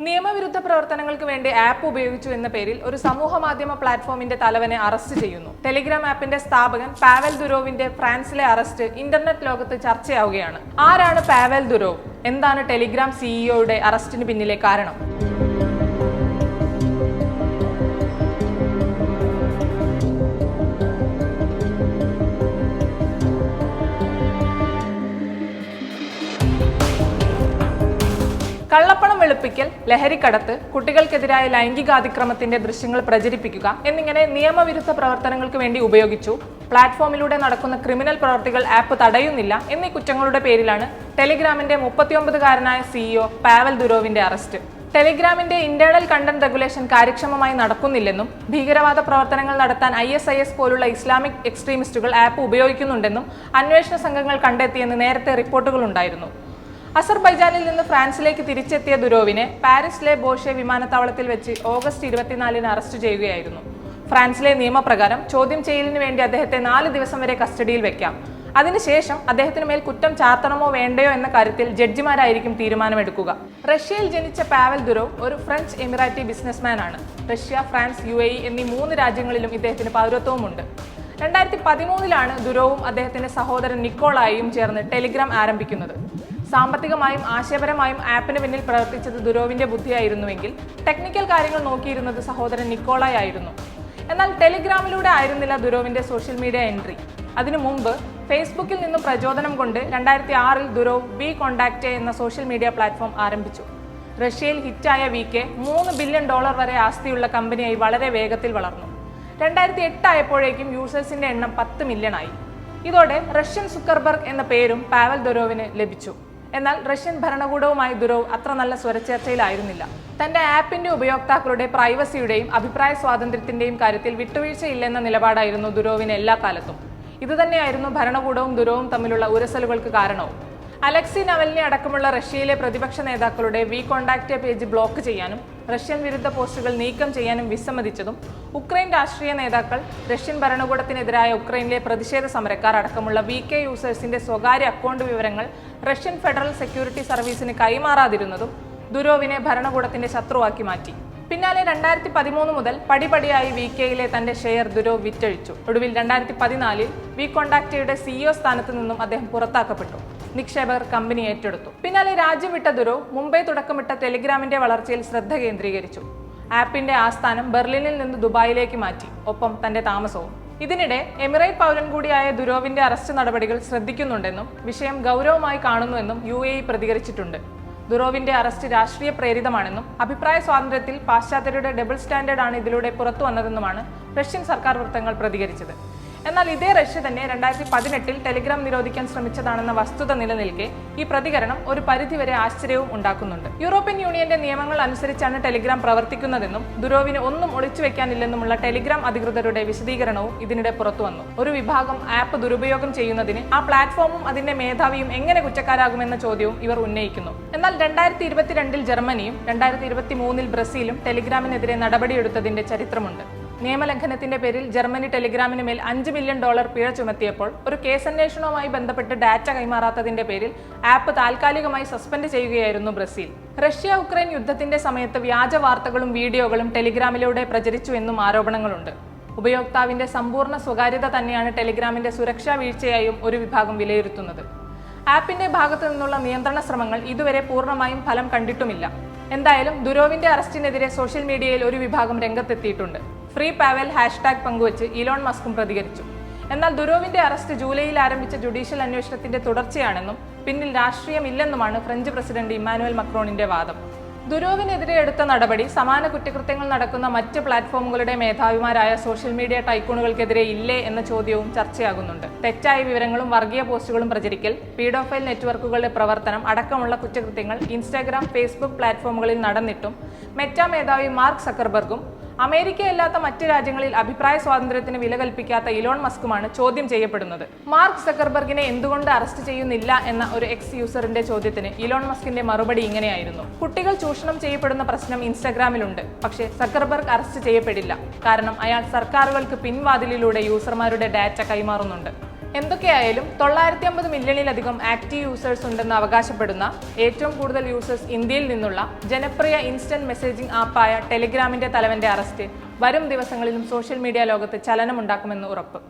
നിയമവിരുദ്ധ പ്രവർത്തനങ്ങൾക്ക് വേണ്ടി ആപ്പ് ഉപയോഗിച്ചു എന്ന പേരിൽ ഒരു സമൂഹ മാധ്യമ പ്ലാറ്റ്ഫോമിന്റെ തലവനെ അറസ്റ്റ് ചെയ്യുന്നു. ടെലിഗ്രാം ആപ്പിന്റെ സ്ഥാപകൻ പാവൽ ദുരോവിന്റെ ഫ്രാൻസിലെ അറസ്റ്റ് ഇന്റർനെറ്റ് ലോകത്ത് ചർച്ചയാവുകയാണ്. ആരാണ് പാവൽ ദുരോവ്? എന്താണ് ടെലിഗ്രാം സിഇഒയുടെ അറസ്റ്റിന് പിന്നിലെ കാരണം? കള്ളപ്പണം വെളുപ്പിക്കൽ ലഹരിക്കടത്ത് കുട്ടികൾക്കെതിരായ ലൈംഗികാതിക്രമത്തിന്റെ ദൃശ്യങ്ങൾ പ്രചരിപ്പിക്കുക എന്നിങ്ങനെ നിയമവിരുദ്ധ പ്രവർത്തനങ്ങൾക്ക് വേണ്ടി ഉപയോഗിച്ചു. പ്ലാറ്റ്ഫോമിലൂടെ നടക്കുന്ന ക്രിമിനൽ പ്രവർത്തികൾ ആപ്പ് തടയുന്നില്ല എന്നീ കുറ്റങ്ങളുടെ പേരിലാണ് ടെലിഗ്രാമിന്റെ മുപ്പത്തിയൊമ്പതുകാരനായ സിഇഒ പാവൽ ദുരോവിന്റെ അറസ്റ്റ്. ടെലിഗ്രാമിന്റെ ഇന്റേണൽ കണ്ടന്റ് റെഗുലേഷൻ കാര്യക്ഷമമായി നടക്കുന്നില്ലെന്നും ഭീകരവാദ പ്രവർത്തനങ്ങൾ നടത്താൻ ഐ എസ് ഐ എസ് പോലുള്ള ഇസ്ലാമിക് എക്സ്ട്രീമിസ്റ്റുകൾ ആപ്പ് ഉപയോഗിക്കുന്നുണ്ടെന്നും അന്വേഷണ സംഘങ്ങൾ കണ്ടെത്തിയെന്ന് നേരത്തെ റിപ്പോർട്ടുകളുണ്ടായിരുന്നു. അസർബൈജാനിൽ നിന്ന് ഫ്രാൻസിലേക്ക് തിരിച്ചെത്തിയ ദുരോവിനെ പാരീസിലെ ബോഷെ വിമാനത്താവളത്തിൽ വെച്ച് ഓഗസ്റ്റ് ഇരുപത്തിനാലിന് അറസ്റ്റ് ചെയ്യുകയായിരുന്നു. ഫ്രാൻസിലെ നിയമപ്രകാരം ചോദ്യം ചെയ്യലിന് വേണ്ടി അദ്ദേഹത്തെ നാല് ദിവസം വരെ കസ്റ്റഡിയിൽ വെക്കാം. അതിനുശേഷം അദ്ദേഹത്തിന് മേൽ കുറ്റം ചാർത്തണമോ വേണ്ടയോ എന്ന കാര്യത്തിൽ ജഡ്ജിമാരായിരിക്കും തീരുമാനമെടുക്കുക. റഷ്യയിൽ ജനിച്ച പാവൽ ദുരോവ് ഒരു ഫ്രഞ്ച് എമിറാറ്റി ബിസിനസ്മാൻ ആണ്. റഷ്യ ഫ്രാൻസ് യു എന്നീ മൂന്ന് രാജ്യങ്ങളിലും ഇദ്ദേഹത്തിന് പൗരത്വവുമുണ്ട് രണ്ടായിരത്തി പതിമൂന്നിലാണ് ദുരോവും അദ്ദേഹത്തിന്റെ സഹോദരൻ നിക്കോളായും ചേർന്ന് ടെലിഗ്രാം ആരംഭിക്കുന്നത്. സാമ്പത്തികമായും ആശയപരമായും ആപ്പിന് പിന്നിൽ പ്രവർത്തിച്ചത് ദുരോവിന്റെ ബുദ്ധിയായിരുന്നുവെങ്കിൽ ടെക്നിക്കൽ കാര്യങ്ങൾ നോക്കിയിരുന്നത് സഹോദരൻ നിക്കോളായി ആയിരുന്നു എന്നാൽ ടെലിഗ്രാമിലൂടെ ആയിരുന്നില്ല ദുരോവിന്റെ സോഷ്യൽ മീഡിയ എൻട്രി. അതിനു മുമ്പ് ഫേസ്ബുക്കിൽ നിന്നും പ്രചോദനം കൊണ്ട് രണ്ടായിരത്തി ആറിൽ ദുരോവ് വി കോണ്ടാക്റ്റ് എന്ന സോഷ്യൽ മീഡിയ പ്ലാറ്റ്ഫോം ആരംഭിച്ചു. റഷ്യയിൽ ഹിറ്റായ വി കെ മൂന്ന് ബില്യൺ ഡോളർ വരെ ആസ്തിയുള്ള കമ്പനിയായി വളരെ വേഗത്തിൽ വളർന്നു. രണ്ടായിരത്തി എട്ട് ആയപ്പോഴേക്കും യൂസേഴ്സിന്റെ എണ്ണം പത്ത് മില്യൺ ആയി. ഇതോടെ റഷ്യൻ സുക്കർബർഗ് എന്ന പേരും പാവൽ ദുരോവിന് ലഭിച്ചു. എന്നാൽ റഷ്യൻ ഭരണകൂടവുമായി ദുരവ് അത്ര നല്ല സ്വരച്ചേർച്ചയിലായിരുന്നില്ല. തന്റെ ആപ്പിന്റെ ഉപയോക്താക്കളുടെ പ്രൈവസിയുടെയും അഭിപ്രായ സ്വാതന്ത്ര്യത്തിന്റെയും കാര്യത്തിൽ വിട്ടുവീഴ്ചയില്ലെന്ന നിലപാടായിരുന്നു ദുരോവിന് എല്ലാ കാലത്തും. ഇതുതന്നെയായിരുന്നു ഭരണകൂടവും ദുരവും തമ്മിലുള്ള ഉരസലുകൾക്ക് കാരണവും. അലക്സി നവലിനെ അടക്കമുള്ള റഷ്യയിലെ പ്രതിപക്ഷ നേതാക്കളുടെ വി കോണ്ടാക്ട് പേജ് ബ്ലോക്ക് ചെയ്യാനും റഷ്യൻ വിരുദ്ധ പോസ്റ്റുകൾ നീക്കം ചെയ്യാനും വിസമ്മതിച്ചതും ഉക്രൈൻ രാഷ്ട്രീയ നേതാക്കൾ റഷ്യൻ ഭരണകൂടത്തിനെതിരായ ഉക്രൈനിലെ പ്രതിഷേധ സമരക്കാർ അടക്കമുള്ള വി കെ യൂസേഴ്സിന്റെ സ്വകാര്യ അക്കൗണ്ട് വിവരങ്ങൾ റഷ്യൻ ഫെഡറൽ സെക്യൂരിറ്റി സർവീസിന് കൈമാറാതിരുന്നതും ദുരോവിനെ ഭരണകൂടത്തിന്റെ ശത്രുവാക്കി മാറ്റി. പിന്നാലെ രണ്ടായിരത്തി പതിമൂന്ന് മുതൽ പടിപടിയായി വി കെയിലെ തന്റെ ഷെയർ ദുരോ വിറ്റഴിച്ചു. ഒടുവിൽ രണ്ടായിരത്തി പതിനാലിൽ വി കോണ്ടാക്ടയുടെ സിഇഒ സ്ഥാനത്ത് നിന്നും അദ്ദേഹം പുറത്താക്കപ്പെട്ടു. നിക്ഷേപകർ കമ്പനി ഏറ്റെടുത്തു. പിന്നാലെ രാജ്യം വിട്ട ദുരോ മുംബൈ തുടക്കമിട്ട ടെലിഗ്രാമിന്റെ വളർച്ചയിൽ ശ്രദ്ധ കേന്ദ്രീകരിച്ചു. ആപ്പിന്റെ ആസ്ഥാനം ബെർലിനിൽ നിന്ന് ദുബായിലേക്ക് മാറ്റി ഒപ്പം തന്റെ താമസവും. ഇതിനിടെ എമിറേറ്റ് പൗരൻ കൂടിയായ ദുരോവിന്റെ അറസ്റ്റ് നടപടികൾ ശ്രദ്ധിക്കുന്നുണ്ടെന്നും വിഷയം ഗൗരവമായി കാണുന്നുവെന്നും യു എ പ്രതികരിച്ചിട്ടുണ്ട്. ദുറോവിന്റെ അറസ്റ്റ് രാഷ്ട്രീയ പ്രേരിതമാണെന്നും അഭിപ്രായ സ്വാതന്ത്ര്യത്തിൽ പാശ്ചാത്യരുടെ ഡബിൾ സ്റ്റാൻഡേർഡ് ആണ് ഇതിലൂടെ പുറത്തു വന്നതെന്നുമാണ് റഷ്യൻ സർക്കാർ വൃത്തങ്ങൾ പ്രതികരിച്ചത്. എന്നാൽ ഇതേ റഷ്യ തന്നെ രണ്ടായിരത്തി പതിനെട്ടിൽ ടെലിഗ്രാം നിരോധിക്കാൻ ശ്രമിച്ചതാണെന്ന വസ്തുത നിലനിൽക്കെ ഈ പ്രതികരണം ഒരു പരിധിവരെ ആശ്ചര്യവും ഉണ്ടാക്കുന്നുണ്ട്. യൂറോപ്യൻ യൂണിയന്റെ നിയമങ്ങൾ അനുസരിച്ചാണ് ടെലിഗ്രാം പ്രവർത്തിക്കുന്നതെന്നും ദുരോവിന് ഒന്നും ഒളിച്ചു വെക്കാനില്ലെന്നുമുള്ള ടെലിഗ്രാം അധികൃതരുടെ വിശദീകരണവും ഇതിനിടെ പുറത്തുവന്നു ഒരു വിഭാഗം ആപ്പ് ദുരുപയോഗം ചെയ്യുന്നതിന് ആ പ്ലാറ്റ്ഫോമും അതിന്റെ മേധാവിയും എങ്ങനെ കുറ്റക്കാരാകുമെന്ന ചോദ്യവും ഇവർ ഉന്നയിക്കുന്നു. എന്നാൽ രണ്ടായിരത്തി ഇരുപത്തിരണ്ടിൽ ജർമ്മനിയും രണ്ടായിരത്തി ഇരുപത്തി മൂന്നിൽ ബ്രസീലും ടെലിഗ്രാമിനെതിരെ നടപടിയെടുത്തതിന്റെ ചരിത്രമുണ്ട്. നിയമലംഘനത്തിന്റെ പേരിൽ ജർമ്മനി ടെലിഗ്രാമിന് മേൽ അഞ്ച് മില്യൺ ഡോളർ പിഴ ചുമത്തിയപ്പോൾ ഒരു കേസന്വേഷണവുമായി ബന്ധപ്പെട്ട് ഡാറ്റ കൈമാറാത്തതിന്റെ പേരിൽ ആപ്പ് താൽക്കാലികമായി സസ്പെൻഡ് ചെയ്യുകയായിരുന്നു ബ്രസീൽ. റഷ്യ ഉക്രൈൻ യുദ്ധത്തിന്റെ സമയത്ത് വ്യാജ വാർത്തകളും വീഡിയോകളും ടെലിഗ്രാമിലൂടെ പ്രചരിച്ചു എന്നും ആരോപണങ്ങളുണ്ട്. ഉപയോക്താവിന്റെ സമ്പൂർണ സ്വകാര്യത തന്നെയാണ് ടെലിഗ്രാമിന്റെ സുരക്ഷാ വീഴ്ചയായും ഒരു വിഭാഗം വിലയിരുത്തുന്നത്. ആപ്പിന്റെ ഭാഗത്തു നിന്നുള്ള നിയന്ത്രണ ശ്രമങ്ങൾ ഇതുവരെ പൂർണമായും ഫലം കണ്ടിട്ടുമില്ല. എന്തായാലും ദുരോവിന്റെ അറസ്റ്റിനെതിരെ സോഷ്യൽ മീഡിയയിൽ ഒരു വിഭാഗം രംഗത്തെത്തിയിട്ടുണ്ട്. ഫ്രീ പാവൽ ഹാഷ്ടാഗ് പങ്കുവച്ച് ഇലോൺ മസ്കും പ്രതികരിച്ചു. എന്നാൽ ദുരോവിന്റെ അറസ്റ്റ് ജൂലൈയിൽ ആരംഭിച്ച ജുഡീഷ്യൽ അന്വേഷണത്തിന്റെ തുടർച്ചയാണെന്നും പിന്നിൽ രാഷ്ട്രീയമില്ലെന്നുമാണ് ഫ്രഞ്ച് പ്രസിഡന്റ് ഇമ്മാനുവൽ മക്രോണിന്റെ വാദം. ദുരോവിനെതിരെ എടുത്ത നടപടി സമാന കുറ്റകൃത്യങ്ങൾ നടക്കുന്ന മറ്റ് പ്ലാറ്റ്ഫോമുകളുടെ മേധാവിമാരായ സോഷ്യൽ മീഡിയ ടൈക്കൂണുകൾക്കെതിരെ ഇല്ലേ എന്ന ചോദ്യവും ചർച്ചയാകുന്നുണ്ട്. തെറ്റായ വിവരങ്ങളും വർഗീയ പോസ്റ്റുകളും പ്രചരിക്കൽ പീഡോഫൈൽ നെറ്റ്വർക്കുകളുടെ പ്രവർത്തനം അടക്കമുള്ള കുറ്റകൃത്യങ്ങൾ ഇൻസ്റ്റാഗ്രാം ഫേസ്ബുക്ക് പ്ലാറ്റ്ഫോമുകളിൽ നടന്നിട്ടും മെറ്റ മേധാവി മാർക്ക് സക്കർബർഗും അമേരിക്കയല്ലാത്ത മറ്റ് രാജ്യങ്ങളിൽ അഭിപ്രായ സ്വാതന്ത്ര്യത്തിന് വില കൽപ്പിക്കാത്ത ഇലോൺ മസ്കുമാണ് ചോദ്യം ചെയ്യപ്പെടുന്നത്. മാർക്ക് സക്കർബർഗിനെ എന്തുകൊണ്ട് അറസ്റ്റ് ചെയ്യുന്നില്ല എന്ന ഒരു എക്സ് യൂസറിന്റെ ചോദ്യത്തിന് ഇലോൺ മസ്കിന്റെ മറുപടി ഇങ്ങനെയായിരുന്നു. കുട്ടികൾ ചൂഷണം ചെയ്യപ്പെടുന്ന പ്രശ്നം ഇൻസ്റ്റാഗ്രാമിലുണ്ട്. പക്ഷേ സക്കർബർഗ് അറസ്റ്റ് ചെയ്യപ്പെടില്ല. കാരണം അയാൾ സർക്കാരുകൾക്ക് പിൻവാതിലിലൂടെ യൂസർമാരുടെ ഡാറ്റ കൈമാറുന്നുണ്ട്. എന്തൊക്കെയായാലും തൊള്ളായിരത്തി അമ്പത് മില്യണിലധികം ആക്റ്റീവ് യൂസേഴ്സ് ഉണ്ടെന്ന് അവകാശപ്പെടുന്ന ഏറ്റവും കൂടുതൽ യൂസേഴ്സ് ഇന്ത്യയിൽ നിന്നുള്ള ജനപ്രിയ ഇൻസ്റ്റന്റ് മെസ്സേജിംഗ് ആപ്പായ ടെലിഗ്രാമിന്റെ തലവന്റെ അറസ്റ്റ് വരും ദിവസങ്ങളിലും സോഷ്യൽ മീഡിയ ലോകത്ത് ചലനമുണ്ടാക്കുമെന്ന് ഉറപ്പ്.